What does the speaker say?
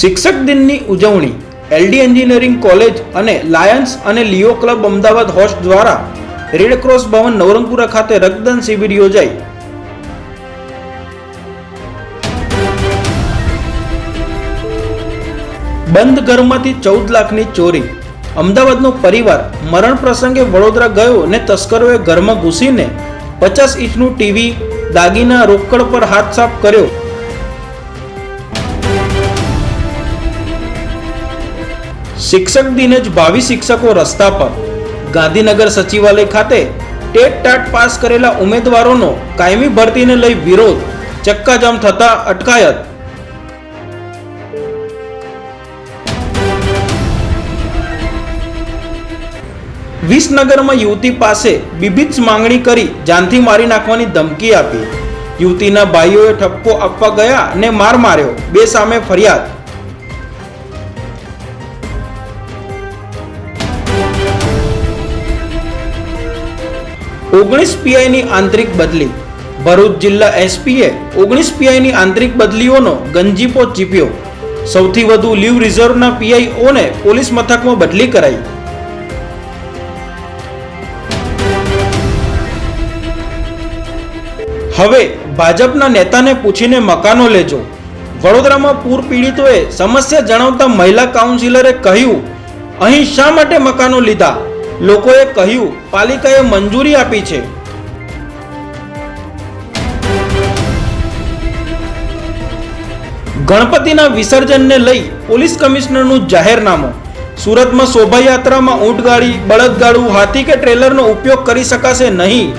શિક્ષક દિનની ઉજવણી, એલડી એન્જિનિયરિંગ કોલેજ અને લાયન્સ અને લિયો ક્લબ અમદાવાદ હોસ્ટ દ્વારા રેડક્રોસ ભવન નવરંગપુરા ખાતે રક્તદાન શિબિર યોજાઈ. બંધ ઘરમાંથી ચૌદ લાખની ચોરી. અમદાવાદનો પરિવાર મરણ પ્રસંગે વડોદરા ગયો અને તસ્કરોએ ઘરમાં ઘૂસીને પચાસ ઇંચનું ટીવી દાગીના રોકડ પર હાથ સાફ કર્યો. શિક્ષક દિને જ ભાવિ શિક્ષકો રસ્તા પર. ગાંધીનગર સચિવાલય ખાતે ટેટ ટાટ પાસ કરેલા ઉમેદવારોનો કાયમી ભરતીને લઈ વિરોધ, ચક્કાજામ થતા અટકાયત. વિસનગરમાં યુવતી પાસે બીભત્સ માંગણી કરી જાનથી મારી નાખવાની ધમકી આપી. યુવતીના ભાઈઓએ ઠપકો આપવા ગયા અને માર માર્યો. બે સામે ફરિયાદ. ઓગણીસ પીઆઈની આંતરિક બદલી. ભરૂચ જિલ્લા એસપીએ ઓગણીસ પીઆઈની આંતરિક બદલીઓનો ગંજીપો ચીપ્યો. સૌથી વધુ લીવ રિઝર્વના પીઆઈઓને પોલીસ મથકમાં બદલી કરાઈ. હવે ભાજપના નેતાને પૂછીને મકાનો લેજો. વડોદરામાં પૂર પીડિતોએ સમસ્યા જણાવતા મહિલા કાઉન્સિલરે કહ્યું, અહીં શા માટે મકાનો લીધા? લોકોએ કહ્યું, પાલિકાએ મંજૂરી આપી છે. ગણપતિના વિસર્જનને લઈ પોલીસ કમિશનરનું જાહેરનામું. સુરતમાં શોભાયાત્રામાં ઊંટગાડી બળદગાડું, હાથી કે ટ્રેલરનો ઉપયોગ કરી શકાશે નહીં.